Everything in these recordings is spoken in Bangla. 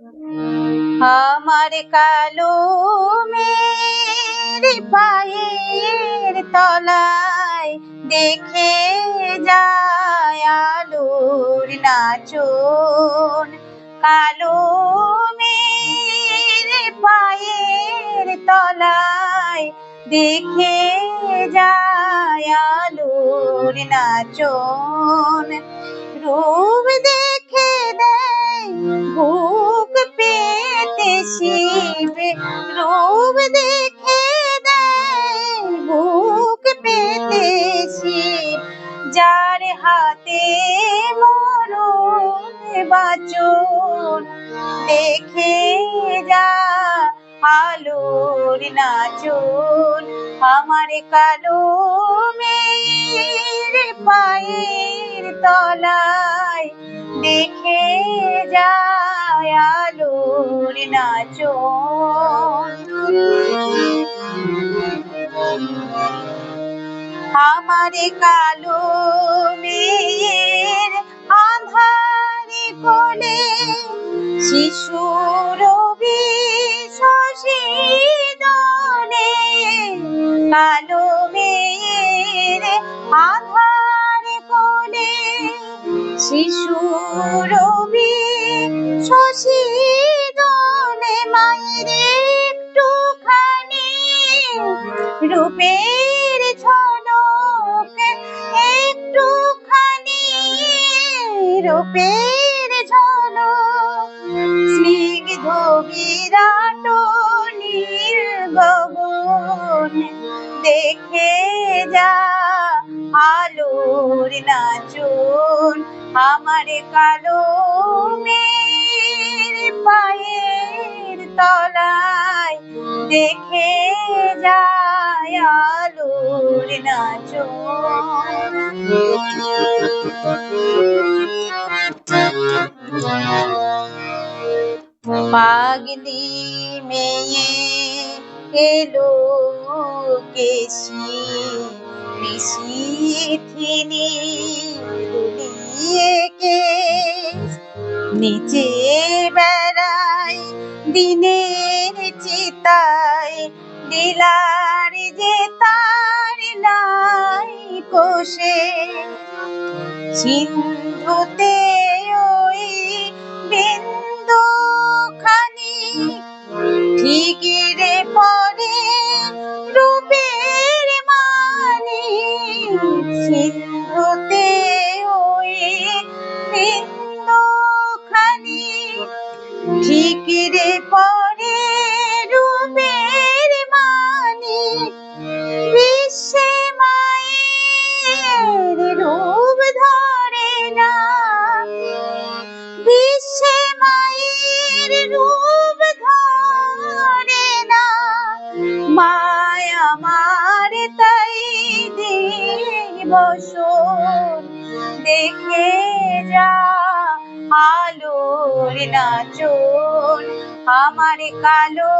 আমার কালো মেরে পায়ের তলায় দেখে যায় আলোর নাচন। কালো মেরে পায়ের তলায় দেখে যায় আলোর নাচন। রূপ দেখে বাচন দেখে যা আলোর নাচন। আমার কালো মেয়ের পায়ের তলায় দেখে যায় আলোর নাচন। আমার কালো রূপের ঝলক একটুখানি, রূপের ঝলক স্নিগ্ধ বিরাট নির্গগন দেখে যা আলোর নাচন আমার কালো মেয়ের পায়ের তলায় দেখে নাচন পাগলি মেয়ে এলো কেশি ঋষি থিনি দুলিয়ে কেশ। নিচে বেড়াই দিনের চিতায় দিলার যে তার নাই কোষে সিন্ধুতে ওই বিন্দু খানি ঠিকিরে পরে রূপের মানি। সিন্ধুতে ওই বিন্দু খানি ঠিকিরে পরে দেখে যা আলোর চোর আমার কালো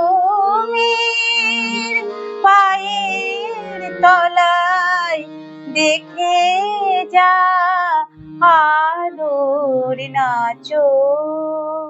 মেয়ের পায়ের তলায়। দেখে যা আলোর নাচন।